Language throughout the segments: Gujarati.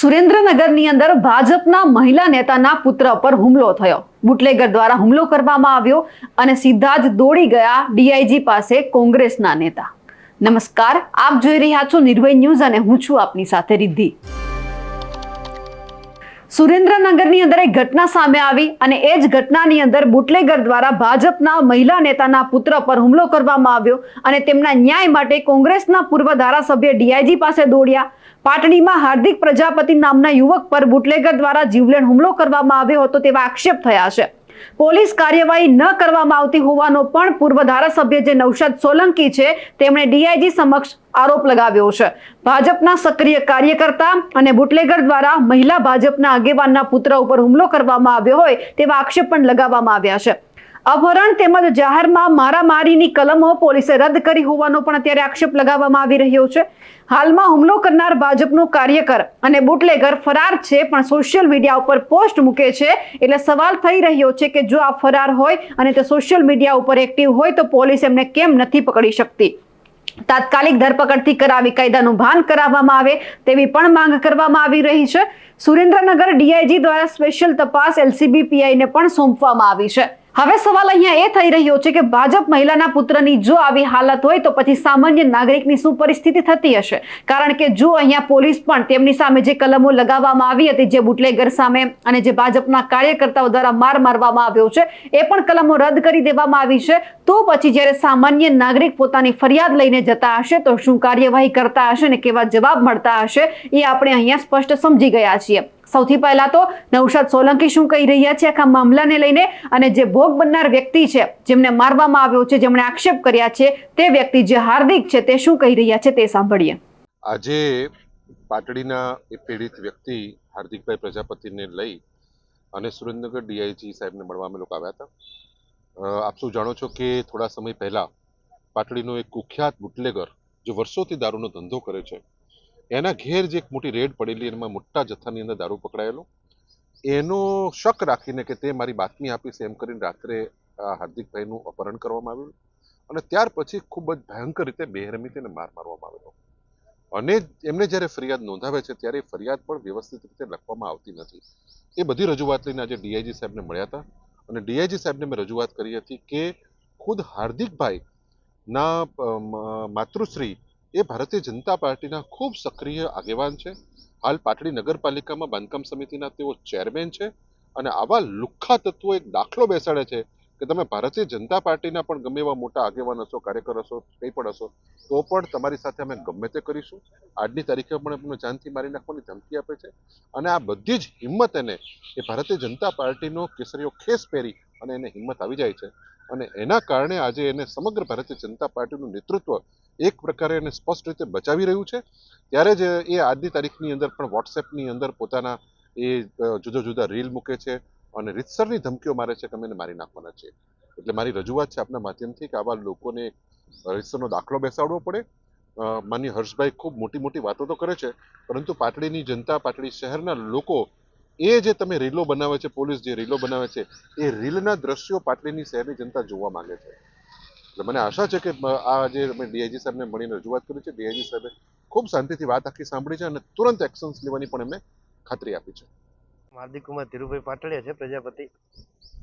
સુરેન્દ્રનગરની અંદર ભાજપના મહિલા નેતાના પુત્ર પર હુમલો થયો. બુટલેગર દ્વારા હુમલો કરવામાં આવ્યો અને સીધા જ દોડી ગયા ડીઆઈજી પાસે કોંગ્રેસના નેતા. નમસ્કાર, આપ જોઈ રહ્યા છો નિર્ભય ન્યૂઝ અને હું છું આપની સાથે રિદ્ધિ. સુરેન્દ્રનગરની અંદર એક ઘટના સામે આવી અને એ જ ઘટનાની અંદર બુટલેગર દ્વારા ભાજપના મહિલા નેતાના પુત્ર પર હુમલો કરવામાં આવ્યો અને તેમના ન્યાય માટે કોંગ્રેસના પૂર્વ ધારાસભ્ય ડીઆઈજી પાસે દોડ્યા. પાટડીમાં હાર્દિક પ્રજાપતિ નામના યુવક પર બુટલેગર દ્વારા જીવલેણ હુમલો કરવામાં આવ્યો હતો તેવા આક્ષેપ થયા છે. પોલીસ કાર્યવાહી ન કરવામાં આવતી હોવાનો પણ પૂર્વ ધારાસભ્ય જે નૌશાદ સોલંકી છે, તેમણે ડીઆઈજી સમક્ષ આરોપ લગાવ્યો છે. ભાજપના સક્રિય કાર્યકર્તા અને બુટલેગર દ્વારા મહિલા ભાજપના આગેવાનના પુત્ર ઉપર હુમલો કરવામાં આવ્યો હોય તેવા આક્ષેપ પણ લગાવવામાં આવ્યા છે. અપહરણ તેમજ જાહેરમાં મારામારીની કલમો પોલીસે રદ કરી હોવાનો પણ અત્યારે આક્ષેપ લગાવવામાં આવી રહ્યો છે. હાલમાં હુમલો કરનાર ભાજપનો કાર્યકર અને બુટલેગર ફરાર છે, પણ સોશિયલ મીડિયા ઉપર પોસ્ટ મૂકે છે. એટલે સવાલ થઈ રહ્યો છે કે જો આ ફરાર હોય અને તે સોશિયલ મીડિયા ઉપર એક્ટિવ હોય તો પોલીસ એમને કેમ નથી પકડી શકતી? તાત્કાલિક ધરપકડથી કરાવી કાયદાનું ભાન કરાવવામાં આવે તેવી પણ માંગ કરવામાં આવી રહી છે. સુરેન્દ્રનગર ડીઆઈજી દ્વારા સ્પેશિયલ તપાસ એલસીબી પીઆઈને પણ સોંપવામાં આવી છે. હવે સવાલ અહીંયા એ થઈ રહ્યો છે કે ભાજપ મહિલાના પુત્રની જો આવી હાલત હોય તો પછી સામાન્ય નાગરિકની શું પરિસ્થિતિ થતી હશે? કારણ કે જો અહીંયા પોલીસ પણ તેમની સામે જે કલમો લગાવવામાં આવી હતી, જે બુટલેગર સામે અને જે ભાજપના કાર્યકર્તાઓ દ્વારા માર મારવામાં આવ્યો છે, એ પણ કલમો રદ કરી દેવામાં આવી છે. તો પછી જ્યારે સામાન્ય નાગરિક પોતાની ફરિયાદ લઈને જતા હશે, તો શું કાર્યવાહી કરતા હશે ને કેવા જવાબ મળતા હશે, એ આપણે અહીંયા સ્પષ્ટ સમજી ગયા છીએ. સૌથી પહેલા તો નૌશાદ સોલંકી શું કહી રહ્યા છે આખા મામલાને લઈને અને જે ભોગ બનનાર વ્યક્તિ છે, જેમને મારવામાં આવ્યો છે, જેમણે આક્ષેપ કર્યા છે, તે વ્યક્તિ જે હાર્દિક છે, તે શું કહી રહ્યા છે તે સાંભળીએ. આજે પાટડીના એ પીડિત વ્યક્તિ હાર્દિકભાઈ પ્રજાપતિને લઈ અને સુરેન્દ્રનગર ડીઆઈજી સાહેબને મળવા અમે લોકો આવ્યા હતા. આપ સૌ જાણો છો કે થોડા સમય પહેલા પાટડીનો એક કુખ્યાત બુટલેગર જે વર્ષોથી દારૂનો ધંધો કરે છે, એના ઘેર જે એક મોટી રેડ પડેલી એમાં મોટા જથ્થાની અંદર દારૂ પકડાયેલો. એનો શક રાખીને કે તે મારી બાતમી આપી છે એમ કરીને રાત્રે હાર્દિકભાઈનું અપહરણ કરવામાં આવ્યું અને ત્યાર પછી ખૂબ જ ભયંકર રીતે બેરહમી તેને માર મારવામાં આવેલો. અને એમને જ્યારે ફરિયાદ નોંધાવે છે ત્યારે ફરિયાદ પણ વ્યવસ્થિત રીતે લખવામાં આવતી નથી. એ બધી રજૂઆત લઈને આજે ડીઆઈજી સાહેબને મળ્યા હતા. અને ડીઆઈજી સાહેબને મેં રજૂઆત કરી હતી કે ખુદ હાર્દિકભાઈ ના માતૃશ્રી એ ભારતીય જનતા પાર્ટીના ખૂબ સક્રિય આગેવાન છે. હાલ પાટડી નગરપાલિકામાં બાંધકામ સમિતિના તેઓ ચેરમેન છે અને આવા લુખ્ખા તત્વો એક દાખલો બેસાડે છે કે તમે ભારતીય જનતા પાર્ટીના પણ ગમે એવા મોટા આગેવાન હશો, કાર્યકર હશો, કંઈ પણ હશો, તો પણ તમારી સાથે અમે ગમે તે કરીશું. આજની તારીખે પણ એમને જાનથી મારી નાખવાની ધમકી આપે છે. અને આ બધી જ હિંમત એને, એ ભારતીય જનતા પાર્ટીનો કેસરીઓ ખેસ પહેરી અને એને હિંમત આવી જાય છે. અને એના કારણે આજે એને સમગ્ર ભારતીય જનતા પાર્ટીનું નેતૃત્વ એક પ્રકારે એને સ્પષ્ટ રીતે બચાવી રહ્યું છે. ત્યારે જ એ આજની તારીખની અંદર પણ વોટ્સએપની અંદર પોતાના એ જુદા જુદા રીલ મૂકે છે. અને રીતસરની ધમકીઓ મારે છે કે અમે એને મારી નાખવાના છે એટલે મારી રજૂઆત છે આપના માધ્યમથી કે આવા લોકોને રીતસરનો દાખલો બેસાડવો પડે. માની હર્ષભાઈ ખૂબ મોટી મોટી વાતો તો કરે છે, પરંતુ પાટડીની જનતા, પાટડી શહેરના લોકો, એ જે તમે રીલો બનાવે છે, પોલીસ જે રીલો બનાવે છે, એ રીલના દ્રશ્યો પાટડીની શહેરની જનતા જોવા માંગે છે. એટલે મને આશા છે કે આ જે અમે ડીઆઈજી સાહેબને મળીને રજૂઆત કરી છે, ડીઆઈજી સાહેબે ખૂબ શાંતિથી વાત આખી સાંભળી છે અને તુરંત એક્શન્સ લેવાની પણ એમને ખાતરી આપી છે. હાર્દિક કુમાર ધીરુભાઈ પાટડિયા છે પ્રજાપતિ.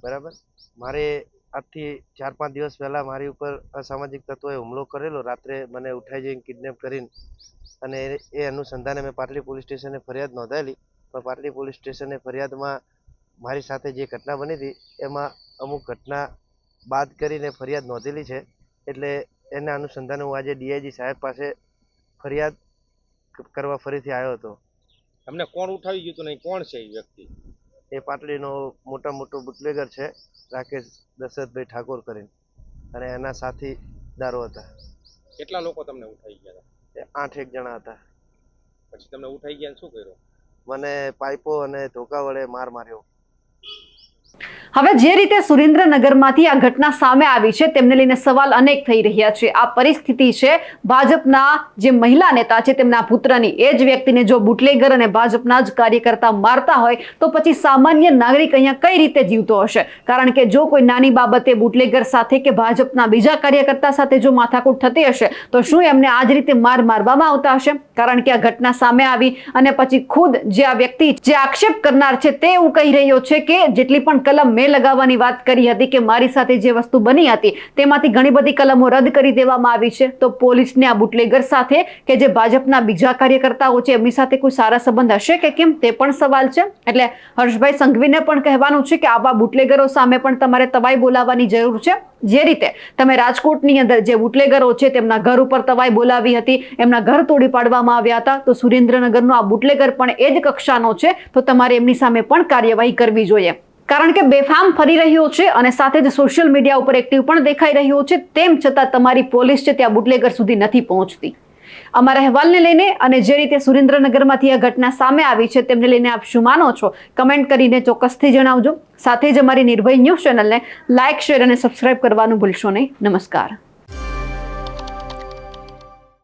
બરાબર? મારે આજથી ચાર પાંચ દિવસ પહેલા મારી ઉપર અસામાજિક તત્વોએ હુમલો કરેલો. રાત્રે મને ઉઠાઈ જઈને કિડનેપ કરીને અને એ- અનુસંધાને મેં પાટલી પોલીસ સ્ટેશને ફરિયાદ નોંધાયેલી. પણ પાટલી પોલીસ સ્ટેશને ફરિયાદમાં મારી સાથે જે ઘટના બની હતી, એમાં અમુક ઘટના બાદ કરીને ફરિયાદ નોંધેલી છે. એટલે એના અનુસંધાને હું આજે ડીઆઈજી સાહેબ પાસે ફરિયાદ કરવા ફરીથી આવ્યો હતો. તમને કોણ ઉઠાવી ગયું હતું નહીં કોણ છે એ વ્યક્તિ? એ પાટલીનો મોટા મોટો બુટલેગર છે રાકેશ દશરથભાઈ ઠાકોર કરીને. અને એના સાથીદારો હતા. કેટલા લોકો તમને ઉઠાવી ગયા હતા? એ આઠ એક જણા હતા. પછી તમને ઉઠાઈ ગયા ને શું કર્યું? મને પાઇપો અને ધોકા વડે માર માર્યો. હવે જે રીતે સુરેન્દ્રનગરમાંથી આ ઘટના સામે આવી છે, તેમને લઈને સવાલ અનેક થઈ રહ્યા છે. આ પરિસ્થિતિ છે ભાજપના જે મહિલા નેતા છે, તેમના પુત્રની. એ જ વ્યક્તિને જો બુટલેગર અને ભાજપના જ કાર્યકર્તા મારતા હોય, તો પછી સામાન્ય નાગરિક અહીંયા કઈ રીતે જીવતો હશે? કારણ કે જો કોઈ નાની બાબતે બુટલેગર સાથે કે ભાજપના બીજા કાર્યકર્તા સાથે જો માથાકૂટ થતી હશે, તો શું એમને આ જ રીતે માર મારવામાં આવતા હશે? કારણ કે આ ઘટના સામે આવી અને પછી ખુદ જે આ વ્યક્તિ જે આક્ષેપ કરનાર છે, તે એવું કહી રહ્યો છે કે જેટલી પણ કલમ મેં લગાવવાની વાત કરી હતી કે મારી સાથે જે વસ્તુ બની હતી, તેમાંથી ઘણી બધી કલમો રદ કરી દેવામાં આવી છે. તો પોલીસને આ બુટલેગર સાથે કે જે ભાજપના બીજા કાર્યકર્તાઓ છે, એમની સાથે કોઈ સારા સંબંધ હશે કે કેમ? તે પણ સવાલ છે. એટલે હર્ષભાઈ સંઘવીને પણ કહેવાનું છે કે આવા બુટલેગરો સામે પણ તમારે તવાઈ બોલાવવાની જરૂર છે. જે રીતે તમે રાજકોટની અંદર જે બુટલેગરો છે, તેમના ઘર ઉપર તવાઈ બોલાવી હતી, એમના ઘર તોડી પાડવામાં આવ્યા હતા. તો સુરેન્દ્રનગરનો આ બુટલેગર પણ એ જ કક્ષાનો છે. તો તમારે એમની સામે પણ કાર્યવાહી કરવી જોઈએ. કારણ કે બેફામ ફરી રહ્યો છે અને સાથે જ સોશિયલ મીડિયા ઉપર એક્ટિવ પણ દેખાઈ રહ્યો છે. તેમ છતાં તમારી પોલીસ છે ત્યાં બુટલેગર સુધી નથી પહોંચતી. અમારા અહેવાલને લઈને અને જે રીતે સુરેન્દ્રનગરમાંથી આ ઘટના સામે આવી છે તેમને લઈને આપ શું માનો છો? કમેન્ટ કરીને ચોક્કસથી જણાવજો. સાથે જ અમારી નિર્ભય ન્યૂઝ ચેનલને લાઇક, શેર અને સબસ્ક્રાઇબ કરવાનું ભૂલશો નહીં. નમસ્કાર.